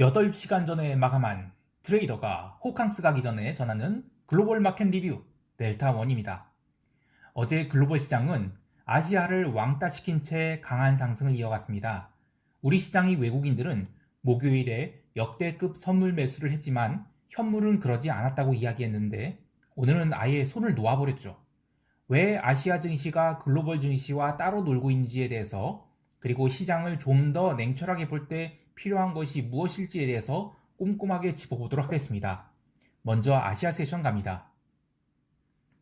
8시간 전에 마감한 트레이더가 호캉스 가기 전에 전하는 글로벌 마켓 리뷰 델타원입니다. 어제 글로벌 시장은 아시아를 왕따시킨 채 강한 상승을 이어갔습니다. 우리 시장의 외국인들은 목요일에 역대급 선물 매수를 했지만 현물은 그러지 않았다고 이야기했는데 오늘은 아예 손을 놓아버렸죠. 왜 아시아 증시가 글로벌 증시와 따로 놀고 있는지에 대해서 그리고 시장을 좀 더 냉철하게 볼 때 필요한 것이 무엇일지에 대해서 꼼꼼하게 짚어보도록 하겠습니다. 먼저 아시아 세션 갑니다.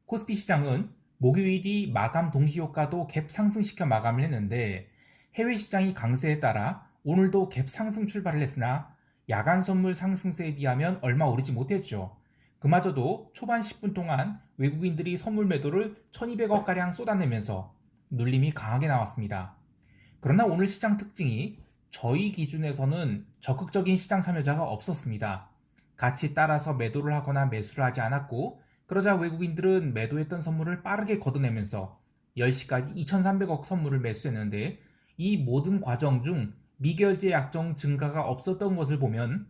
코스피 시장은 목요일이 마감 동시 효과도 갭 상승시켜 마감을 했는데 해외 시장이 강세에 따라 오늘도 갭 상승 출발을 했으나 야간 선물 상승세에 비하면 얼마 오르지 못했죠. 그마저도 초반 10분 동안 외국인들이 선물 매도를 1200억가량 쏟아내면서 눌림이 강하게 나왔습니다. 그러나 오늘 시장 특징이 저희 기준에서는 적극적인 시장 참여자가 없었습니다. 같이 따라서 매도를 하거나 매수를 하지 않았고 그러자 외국인들은 매도했던 선물을 빠르게 걷어내면서 10시까지 2,300억 선물을 매수했는데 이 모든 과정 중 미결제 약정 증가가 없었던 것을 보면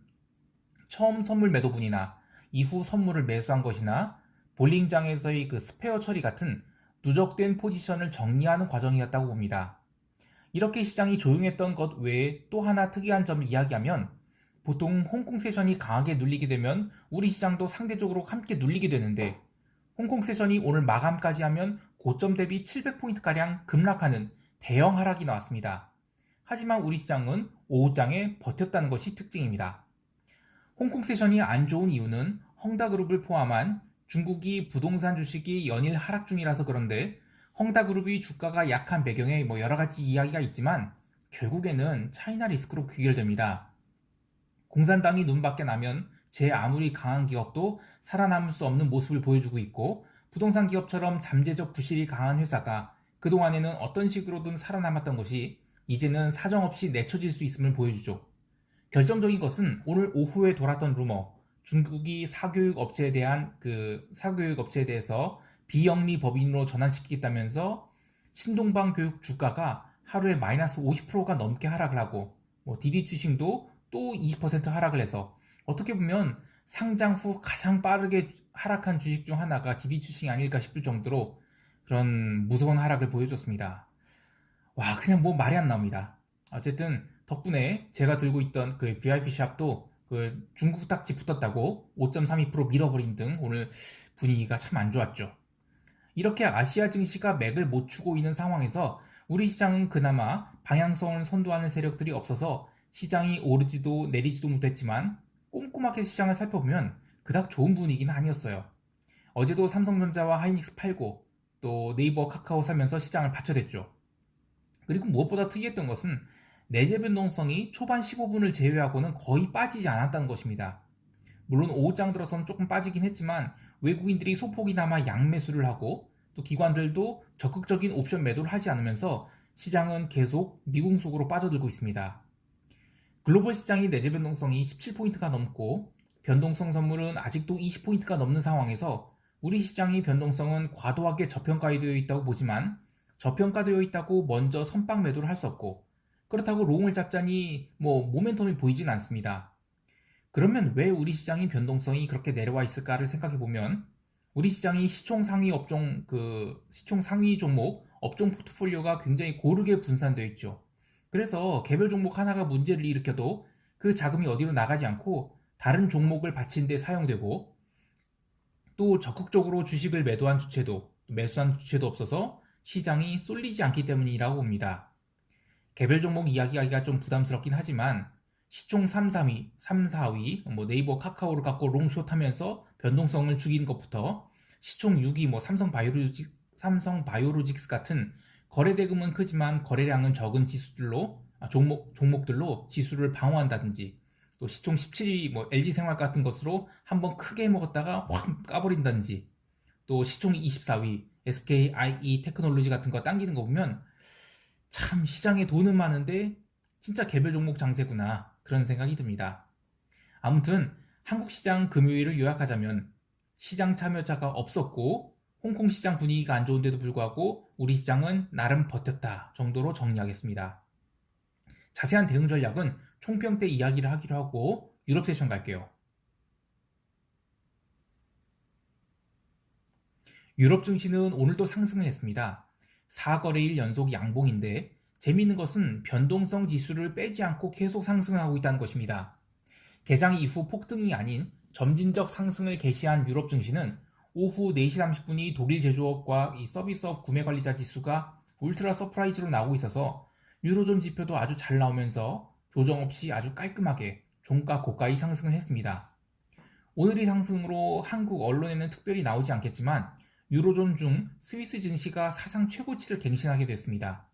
처음 선물 매도분이나 이후 선물을 매수한 것이나 볼링장에서의 그 스페어 처리 같은 누적된 포지션을 정리하는 과정이었다고 봅니다. 이렇게 시장이 조용했던 것 외에 또 하나 특이한 점을 이야기하면 보통 홍콩 세션이 강하게 눌리게 되면 우리 시장도 상대적으로 함께 눌리게 되는데 홍콩 세션이 오늘 마감까지 하면 고점 대비 700포인트가량 급락하는 대형 하락이 나왔습니다. 하지만 우리 시장은 오후장에 버텼다는 것이 특징입니다. 홍콩 세션이 안 좋은 이유는 헝다그룹을 포함한 중국이 부동산 주식이 연일 하락 중이라서 그런데 헝다그룹이 주가가 약한 배경에 뭐 여러 가지 이야기가 있지만 결국에는 차이나 리스크로 귀결됩니다. 공산당이 눈밖에 나면 제 아무리 강한 기업도 살아남을 수 없는 모습을 보여주고 있고 부동산 기업처럼 잠재적 부실이 강한 회사가 그동안에는 어떤 식으로든 살아남았던 것이 이제는 사정없이 내쳐질 수 있음을 보여주죠. 결정적인 것은 오늘 오후에 돌았던 루머, 중국이 사교육 업체에 대한 그 사교육 업체에 대해서 비영리 법인으로 전환시키겠다면서 신동방 교육 주가가 하루에 마이너스 50%가 넘게 하락을 하고 뭐 디디 추싱도 또 20% 하락을 해서 어떻게 보면 상장 후 가장 빠르게 하락한 주식 중 하나가 디디 추싱이 아닐까 싶을 정도로 그런 무서운 하락을 보여줬습니다. 와 그냥 뭐 말이 안 나옵니다. 어쨌든 덕분에 제가 들고 있던 그 VIP 샵도 그 중국 딱지 붙었다고 5.32% 밀어버린 등 오늘 분위기가 참 안 좋았죠. 이렇게 아시아 증시가 맥을 못 추고 있는 상황에서 우리 시장은 그나마 방향성을 선도하는 세력들이 없어서 시장이 오르지도 내리지도 못했지만 꼼꼼하게 시장을 살펴보면 그닥 좋은 분위기는 아니었어요. 어제도 삼성전자와 하이닉스 팔고 또 네이버 카카오 사면서 시장을 받쳐댔죠. 그리고 무엇보다 특이했던 것은 내재 변동성이 초반 15분을 제외하고는 거의 빠지지 않았다는 것입니다. 물론 오후장 들어서는 조금 빠지긴 했지만 외국인들이 소폭이나마 양매수를 하고 또 기관들도 적극적인 옵션 매도를 하지 않으면서 시장은 계속 미궁 속으로 빠져들고 있습니다. 글로벌 시장이 내재 변동성이 17포인트가 넘고 변동성 선물은 아직도 20포인트가 넘는 상황에서 우리 시장의 변동성은 과도하게 저평가되어 있다고 보지만 저평가되어 있다고 먼저 선빵 매도를 할 수 없고 그렇다고 롱을 잡자니 뭐 모멘텀이 보이진 않습니다. 그러면 왜 우리 시장의 변동성이 그렇게 내려와 있을까를 생각해 보면 우리 시장이 시총 상위 업종 그 시총 상위 종목 업종 포트폴리오가 굉장히 고르게 분산되어 있죠. 그래서 개별 종목 하나가 문제를 일으켜도 그 자금이 어디로 나가지 않고 다른 종목을 받친 데 사용되고 또 적극적으로 주식을 매도한 주체도 매수한 주체도 없어서 시장이 쏠리지 않기 때문이라고 봅니다. 개별 종목 이야기하기가 좀 부담스럽긴 하지만 시총 3, 3위, 3, 4위, 뭐 네이버 카카오를 갖고 롱숏 하면서 변동성을 죽이는 것부터 시총 6위, 뭐 삼성 바이오로직, 삼성 바이오로직스 같은 거래 대금은 크지만 거래량은 적은 지수들로, 아, 종목, 종목들로 지수를 방어한다든지 또 시총 17위, 뭐 LG 생활 같은 것으로 한번 크게 먹었다가 확 까버린다든지 또 시총 24위, SK, IE 테크놀로지 같은 거 당기는 거 보면 참 시장에 돈은 많은데 진짜 개별 종목 장세구나 그런 생각이 듭니다. 아무튼 한국 시장 금요일을 요약하자면 시장 참여자가 없었고 홍콩 시장 분위기가 안 좋은데도 불구하고 우리 시장은 나름 버텼다 정도로 정리하겠습니다. 자세한 대응 전략은 총평 때 이야기를 하기로 하고 유럽 세션 갈게요. 유럽 증시는 오늘도 상승을 했습니다. 4거래일 연속 양봉인데 재미있는 것은 변동성 지수를 빼지 않고 계속 상승을 하고 있다는 것입니다. 개장 이후 폭등이 아닌 점진적 상승을 개시한 유럽 증시는 오후 4시 30분이 독일 제조업과 이 서비스업 구매 관리자 지수가 울트라 서프라이즈로 나오고 있어서 유로존 지표도 아주 잘 나오면서 조정 없이 아주 깔끔하게 종가 고가의 상승을 했습니다. 오늘의 상승으로 한국 언론에는 특별히 나오지 않겠지만 유로존 중 스위스 증시가 사상 최고치를 갱신하게 됐습니다.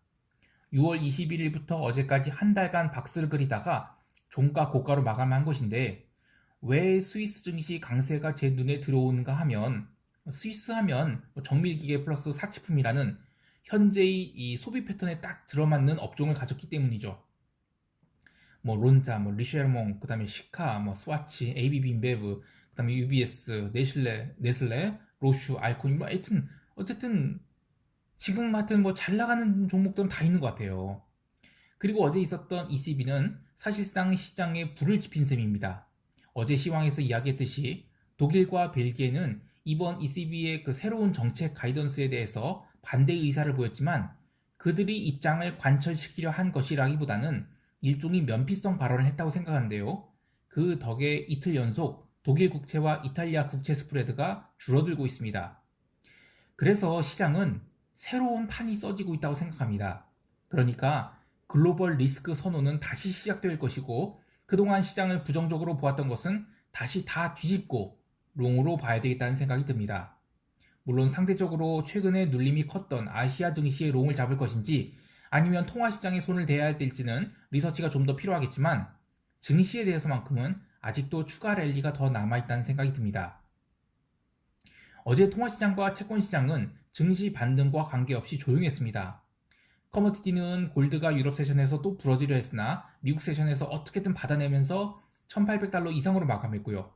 6월 21일부터 어제까지 한 달간 박스를 그리다가 종가 고가로 마감한 것인데 왜 스위스 증시 강세가 제 눈에 들어오는가 하면 스위스 하면 뭐 정밀기계 플러스 사치품이라는 현재의 이 소비 패턴에 딱 들어맞는 업종을 가졌기 때문이죠. 뭐 론자, 뭐 리쉐르몽, 그다음에 시카, 뭐 스와치, ABB 인베브, 그다음에 UBS, 네슬레, 네슬레, 로슈, 알코니, 뭐 하여튼 어쨌든 지금 같은 뭐 잘 나가는 종목들은 다 있는 것 같아요. 그리고 어제 있었던 ECB는 사실상 시장에 불을 지핀 셈입니다. 어제 시황에서 이야기했듯이 독일과 벨기에는 이번 ECB의 그 새로운 정책 가이던스에 대해서 반대 의사를 보였지만 그들이 입장을 관철시키려 한 것이라기보다는 일종의 면피성 발언을 했다고 생각하는데요. 그 덕에 이틀 연속 독일 국채와 이탈리아 국채 스프레드가 줄어들고 있습니다. 그래서 시장은 새로운 판이 써지고 있다고 생각합니다. 그러니까 글로벌 리스크 선호는 다시 시작될 것이고 그동안 시장을 부정적으로 보았던 것은 다시 다 뒤집고 롱으로 봐야 되겠다는 생각이 듭니다. 물론 상대적으로 최근에 눌림이 컸던 아시아 증시의 롱을 잡을 것인지 아니면 통화 시장에 손을 대야 할 때일지는 리서치가 좀 더 필요하겠지만 증시에 대해서만큼은 아직도 추가 랠리가 더 남아있다는 생각이 듭니다. 어제 통화시장과 채권시장은 증시 반등과 관계없이 조용했습니다. 커머디티는 골드가 유럽 세션에서 또 부러지려 했으나 미국 세션에서 어떻게든 받아내면서 1800달러 이상으로 마감했고요.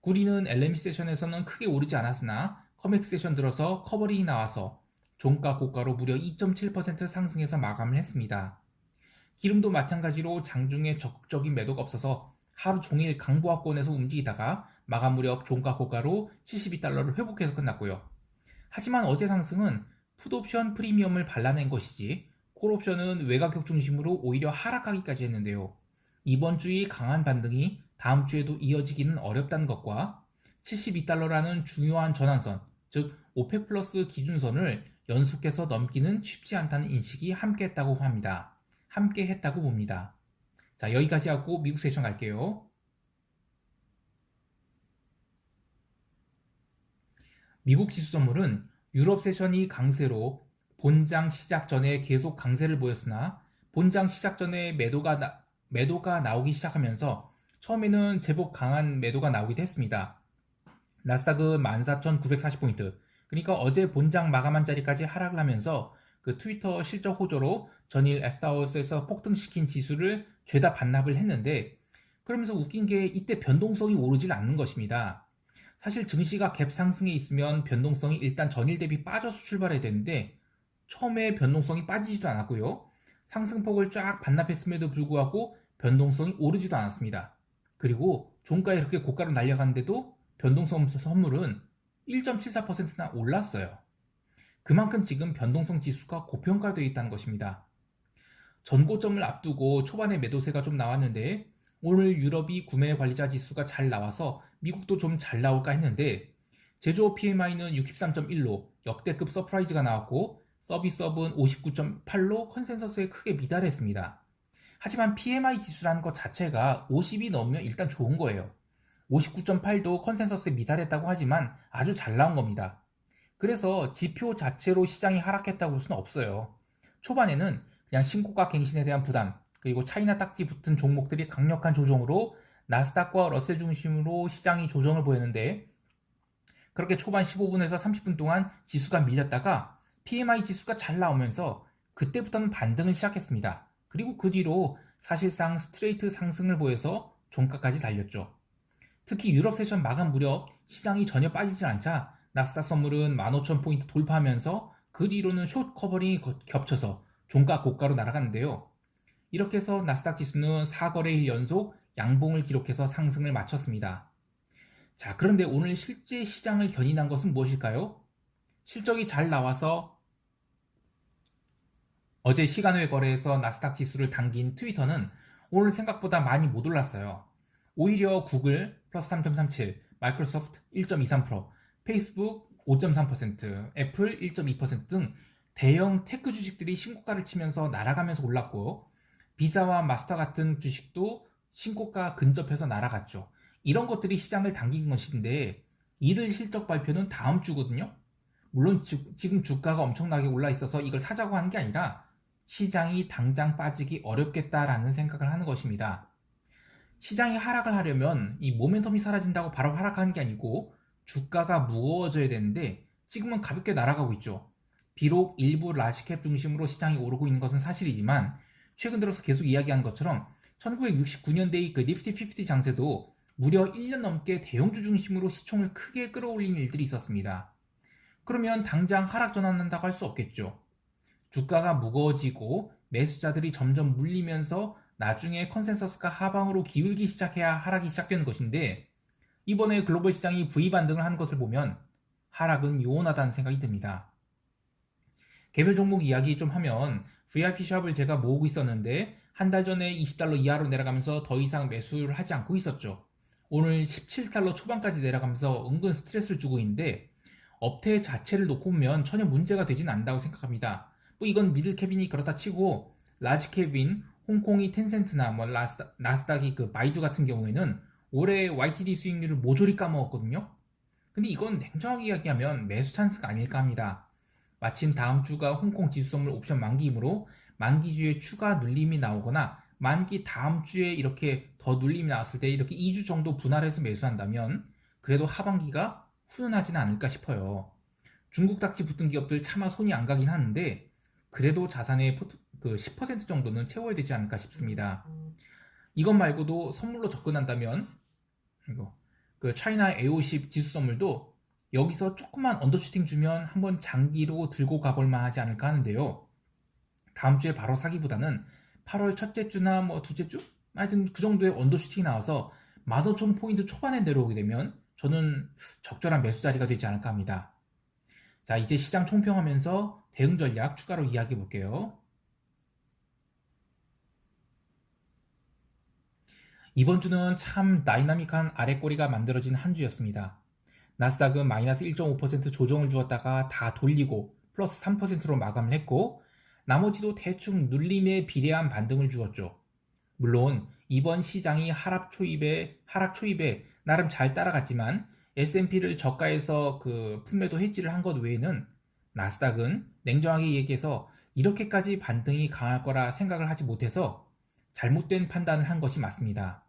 구리는 LME 세션에서는 크게 오르지 않았으나 커맥스 세션 들어서 커버링이 나와서 종가 고가로 무려 2.7% 상승해서 마감을 했습니다. 기름도 마찬가지로 장중에 적극적인 매도가 없어서 하루 종일 강보합권에서 움직이다가 마감 무렵 종가 고가로 72달러를 회복해서 끝났고요. 하지만 어제 상승은 풋옵션 프리미엄을 발라낸 것이지 콜옵션은 외가격 중심으로 오히려 하락하기까지 했는데요. 이번 주의 강한 반등이 다음 주에도 이어지기는 어렵다는 것과 72달러라는 중요한 전환선, 즉 오펙 플러스 기준선을 연속해서 넘기는 쉽지 않다는 인식이 함께 했다고 합니다. 함께 했다고 봅니다. 자, 여기까지 하고 미국 세션 갈게요. 미국 지수 선물은 유럽 세션이 강세로 본장 시작 전에 계속 강세를 보였으나 본장 시작 전에 매도가, 나, 매도가 나오기 시작하면서 처음에는 제법 강한 매도가 나오기도 했습니다. 나스닥은 14,940포인트, 그러니까 어제 본장 마감한 자리까지 하락을 하면서 그 트위터 실적 호조로 전일 애프터하우스에서 폭등시킨 지수를 죄다 반납을 했는데 그러면서 웃긴 게 이때 변동성이 오르질 않는 것입니다. 사실 증시가 갭 상승에 있으면 변동성이 일단 전일 대비 빠져서 출발해야 되는데 처음에 변동성이 빠지지도 않았고요. 상승폭을 쫙 반납했음에도 불구하고 변동성이 오르지도 않았습니다. 그리고 종가에 이렇게 고가로 날려갔는데도 변동성 선물은 1.74%나 올랐어요. 그만큼 지금 변동성 지수가 고평가되어 있다는 것입니다. 전고점을 앞두고 초반에 매도세가 좀 나왔는데 오늘 유럽이 구매 관리자 지수가 잘 나와서 미국도 좀 잘 나올까 했는데 제조업 PMI는 63.1로 역대급 서프라이즈가 나왔고 서비스업은 59.8로 컨센서스에 크게 미달했습니다. 하지만 PMI 지수라는 것 자체가 50이 넘으면 일단 좋은 거예요. 59.8도 컨센서스에 미달했다고 하지만 아주 잘 나온 겁니다. 그래서 지표 자체로 시장이 하락했다고 볼 수는 없어요. 초반에는 그냥 신고가 갱신에 대한 부담, 그리고 차이나 딱지 붙은 종목들이 강력한 조정으로 나스닥과 러셀 중심으로 시장이 조정을 보였는데 그렇게 초반 15분에서 30분 동안 지수가 밀렸다가 PMI 지수가 잘 나오면서 그때부터는 반등을 시작했습니다. 그리고 그 뒤로 사실상 스트레이트 상승을 보여서 종가까지 달렸죠. 특히 유럽 세션 마감 무렵 시장이 전혀 빠지지 않자 나스닥 선물은 15,000포인트 돌파하면서 그 뒤로는 숏 커버링이 겹쳐서 종가 고가로 날아갔는데요. 이렇게 해서 나스닥 지수는 4거래일 연속 양봉을 기록해서 상승을 마쳤습니다. 자, 그런데 오늘 실제 시장을 견인한 것은 무엇일까요? 실적이 잘 나와서 어제 시간외 거래에서 나스닥 지수를 당긴 트위터는 오늘 생각보다 많이 못 올랐어요. 오히려 구글 플러스 3.37, 마이크로소프트 1.23%, 페이스북 5.3%, 애플 1.2%등 대형 테크 주식들이 신고가를 치면서 날아가면서 올랐고 비자와 마스터 같은 주식도 신고가 근접해서 날아갔죠. 이런 것들이 시장을 당긴 것인데 이들 실적 발표는 다음 주거든요. 물론 지, 지금 주가가 엄청나게 올라 있어서 이걸 사자고 하는 게 아니라 시장이 당장 빠지기 어렵겠다라는 생각을 하는 것입니다. 시장이 하락을 하려면 이 모멘텀이 사라진다고 바로 하락하는 게 아니고 주가가 무거워져야 되는데 지금은 가볍게 날아가고 있죠. 비록 일부 라지캡 중심으로 시장이 오르고 있는 것은 사실이지만 최근 들어서 계속 이야기한 것처럼 1969년대의 그 니프티 50 장세도 무려 1년 넘게 대형주 중심으로 시총을 크게 끌어올린 일들이 있었습니다. 그러면 당장 하락 전환한다고 할 수 없겠죠. 주가가 무거워지고 매수자들이 점점 물리면서 나중에 컨센서스가 하방으로 기울기 시작해야 하락이 시작되는 것인데 이번에 글로벌 시장이 V 반등을 하는 것을 보면 하락은 요원하다는 생각이 듭니다. 개별 종목 이야기 좀 하면 VIP 샵을 제가 모으고 있었는데 한 달 전에 20달러 이하로 내려가면서 더 이상 매수를 하지 않고 있었죠. 오늘 17달러 초반까지 내려가면서 은근 스트레스를 주고 있는데 업태 자체를 놓고 보면 전혀 문제가 되진 않는다고 생각합니다. 뭐 이건 미들 캐빈이 그렇다 치고 라지 캐빈, 홍콩이 텐센트나 뭐 라스다, 나스닥이 그 바이두 같은 경우에는 올해 YTD 수익률을 모조리 까먹었거든요. 근데 이건 냉정하게 이야기하면 매수 찬스가 아닐까 합니다. 마침 다음 주가 홍콩 지수 선물 옵션 만기이므로 만기주에 추가 눌림이 나오거나 만기 다음 주에 이렇게 더 눌림이 나왔을 때 이렇게 2주 정도 분할해서 매수한다면 그래도 하반기가 훈훈하지는 않을까 싶어요. 중국 닥치 붙은 기업들 차마 손이 안 가긴 하는데 그래도 자산의 포트, 그10% 정도는 채워야 되지 않을까 싶습니다. 이것 말고도 선물로 접근한다면 이거 그 차이나 A50 지수 선물도 여기서 조금만 언더슈팅 주면 한번 장기로 들고 가볼 만 하지 않을까 하는데요. 다음 주에 바로 사기보다는 8월 첫째 주나 뭐 둘째 주? 하여튼 그 정도의 언더슈팅이 나와서 15,000 포인트 초반에 내려오게 되면 저는 적절한 매수 자리가 되지 않을까 합니다. 자, 이제 시장 총평하면서 대응 전략 추가로 이야기해 볼게요. 이번 주는 참 다이나믹한 아래꼬리가 만들어진 한 주였습니다. 나스닥은 마이너스 1.5% 조정을 주었다가 다 돌리고 플러스 3%로 마감을 했고 나머지도 대충 눌림에 비례한 반등을 주었죠. 물론 이번 시장이 하락 초입에 하락 초입에 나름 잘 따라갔지만 S&P를 저가에서 그 품매도 해지를 한 것 외에는 나스닥은 냉정하게 얘기해서 이렇게까지 반등이 강할 거라 생각을 하지 못해서 잘못된 판단을 한 것이 맞습니다.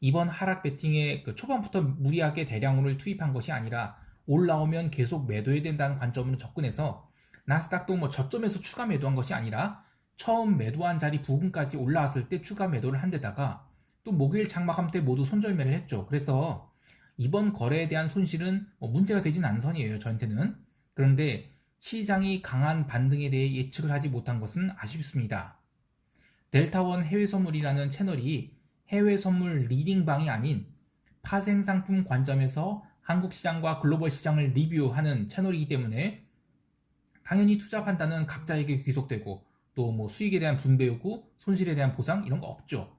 이번 하락 베팅에 그 초반부터 무리하게 대량으로 투입한 것이 아니라 올라오면 계속 매도해야 된다는 관점으로 접근해서 나스닥도 뭐 저점에서 추가 매도한 것이 아니라 처음 매도한 자리 부근까지 올라왔을 때 추가 매도를 한 데다가 또 목요일 장마감 때 모두 손절매를 했죠. 그래서 이번 거래에 대한 손실은 뭐 문제가 되진 않은 선이에요. 저한테는. 그런데 시장이 강한 반등에 대해 예측을 하지 못한 것은 아쉽습니다. 델타원 해외 선물이라는 채널이 해외 선물 리딩방이 아닌 파생 상품 관점에서 한국 시장과 글로벌 시장을 리뷰하는 채널이기 때문에 당연히 투자 판단은 각자에게 귀속되고 또 뭐 수익에 대한 분배 요구, 손실에 대한 보상 이런 거 없죠.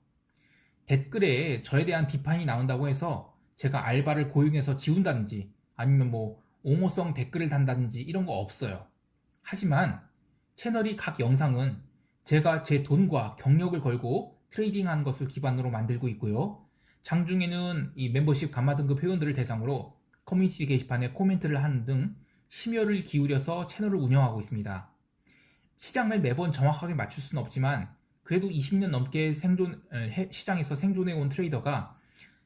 댓글에 저에 대한 비판이 나온다고 해서 제가 알바를 고용해서 지운다든지 아니면 뭐 옹호성 댓글을 단다든지 이런 거 없어요. 하지만 채널이 각 영상은 제가 제 돈과 경력을 걸고 트레이딩한 것을 기반으로 만들고 있고요. 장중에는 이 멤버십 감마 등급 회원들을 대상으로 커뮤니티 게시판에 코멘트를 하는 등 심혈을 기울여서 채널을 운영하고 있습니다. 시장을 매번 정확하게 맞출 수는 없지만 그래도 20년 넘게 생존 시장에서 생존해 온 트레이더가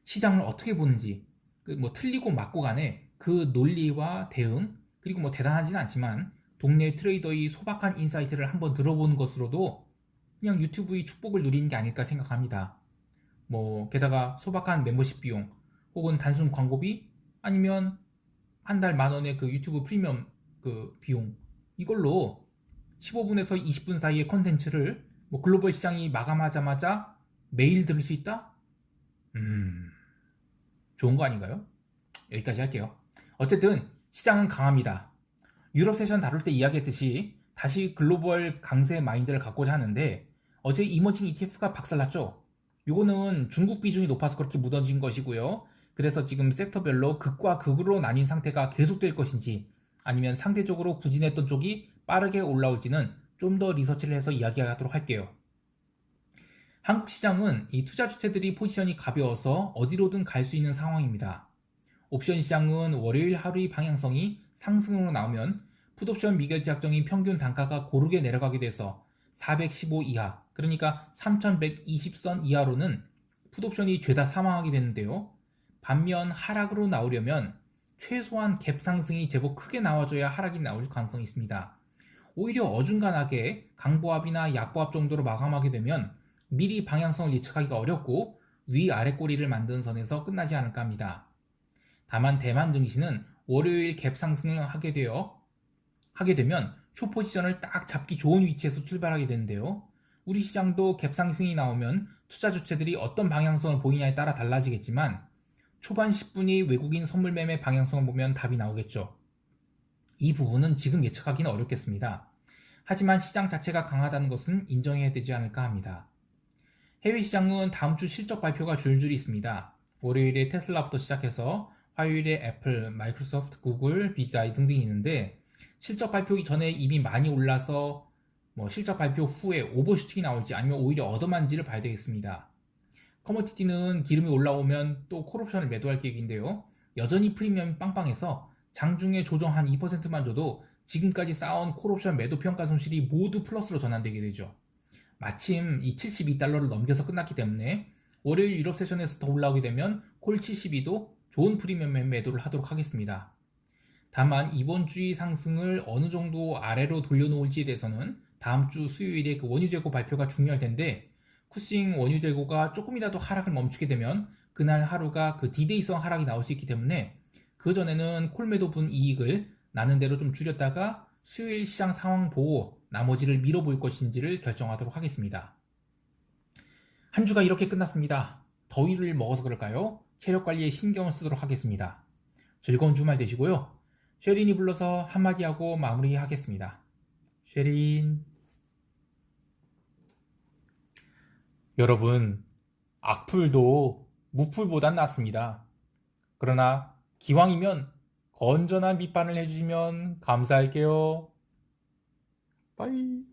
시장을 어떻게 보는지 그뭐 틀리고 맞고 간에 그 논리와 대응 그리고 뭐 대단하지는 않지만 동네 트레이더의 소박한 인사이트를 한번 들어보는 것으로도 그냥 유튜브의 축복을 누리는 게 아닐까 생각합니다. 뭐 게다가 소박한 멤버십 비용 혹은 단순 광고비 아니면 한 달 만 원의 그 유튜브 프리미엄 그 비용 이걸로 15분에서 20분 사이의 컨텐츠를 뭐 글로벌 시장이 마감하자마자 매일 들을 수 있다? 음, 좋은 거 아닌가요? 여기까지 할게요. 어쨌든 시장은 강합니다. 유럽 세션 다룰 때 이야기했듯이 다시 글로벌 강세 마인드를 갖고자 하는데 어제 이머징 ETF가 박살났죠. 요거는 중국 비중이 높아서 그렇게 묻어진 것이고요. 그래서 지금 섹터별로 극과 극으로 나뉜 상태가 계속될 것인지 아니면 상대적으로 부진했던 쪽이 빠르게 올라올지는 좀 더 리서치를 해서 이야기하도록 할게요. 한국 시장은 이 투자 주체들이 포지션이 가벼워서 어디로든 갈 수 있는 상황입니다. 옵션 시장은 월요일 하루의 방향성이 상승으로 나오면 풋옵션 미결제 약정인 평균 단가가 고르게 내려가게 돼서 415 이하, 그러니까 3120선 이하로는 풋옵션이 죄다 사망하게 되는데요. 반면 하락으로 나오려면 최소한 갭 상승이 제법 크게 나와줘야 하락이 나올 가능성이 있습니다. 오히려 어중간하게 강보합이나 약보합 정도로 마감하게 되면 미리 방향성을 예측하기가 어렵고 위아래 꼬리를 만드는 선에서 끝나지 않을까 합니다. 다만 대만 증시는 월요일 갭 상승을 하게 되어 하게 되면 쇼포지션을 딱 잡기 좋은 위치에서 출발하게 되는데요. 우리 시장도 갭 상승이 나오면 투자 주체들이 어떤 방향성을 보이냐에 따라 달라지겠지만 초반 10분이 외국인 선물 매매 방향성을 보면 답이 나오겠죠. 이 부분은 지금 예측하기는 어렵겠습니다. 하지만 시장 자체가 강하다는 것은 인정해야 되지 않을까 합니다. 해외 시장은 다음 주 실적 발표가 줄줄이 있습니다. 월요일에 테슬라부터 시작해서 화요일에 애플, 마이크로소프트, 구글, 비자이 등등이 있는데 실적 발표 전에 이미 많이 올라서 뭐 실적 발표 후에 오버슈팅이 나올지 아니면 오히려 얻어만지를 봐야 되겠습니다. 커머디티는 기름이 올라오면 또 콜옵션을 매도할 계획인데요. 여전히 프리미엄이 빵빵해서 장중에 조정 한 2%만 줘도 지금까지 쌓아온 콜옵션 매도 평가 손실이 모두 플러스로 전환되게 되죠. 마침 이 72달러를 넘겨서 끝났기 때문에 월요일 유럽 세션에서 더 올라오게 되면 콜 72도 좋은 프리미엄 매도를 하도록 하겠습니다. 다만 이번 주의 상승을 어느 정도 아래로 돌려놓을지에 대해서는 다음 주 수요일에 그 원유 재고 발표가 중요할 텐데 쿠싱 원유 재고가 조금이라도 하락을 멈추게 되면 그날 하루가 그 디데이성 하락이 나올 수 있기 때문에 그 전에는 콜매도 분 이익을 나는 대로 좀 줄였다가 수요일 시장 상황 보고 나머지를 밀어볼 것인지를 결정하도록 하겠습니다. 한 주가 이렇게 끝났습니다. 더위를 먹어서 그럴까요? 체력 관리에 신경을 쓰도록 하겠습니다. 즐거운 주말 되시고요. 쉐린이 불러서 한마디 하고 마무리하겠습니다. 쉐린. 여러분, 악플도 무플보단 낫습니다. 그러나 기왕이면 건전한 비판을 해주시면 감사할게요. 빠이.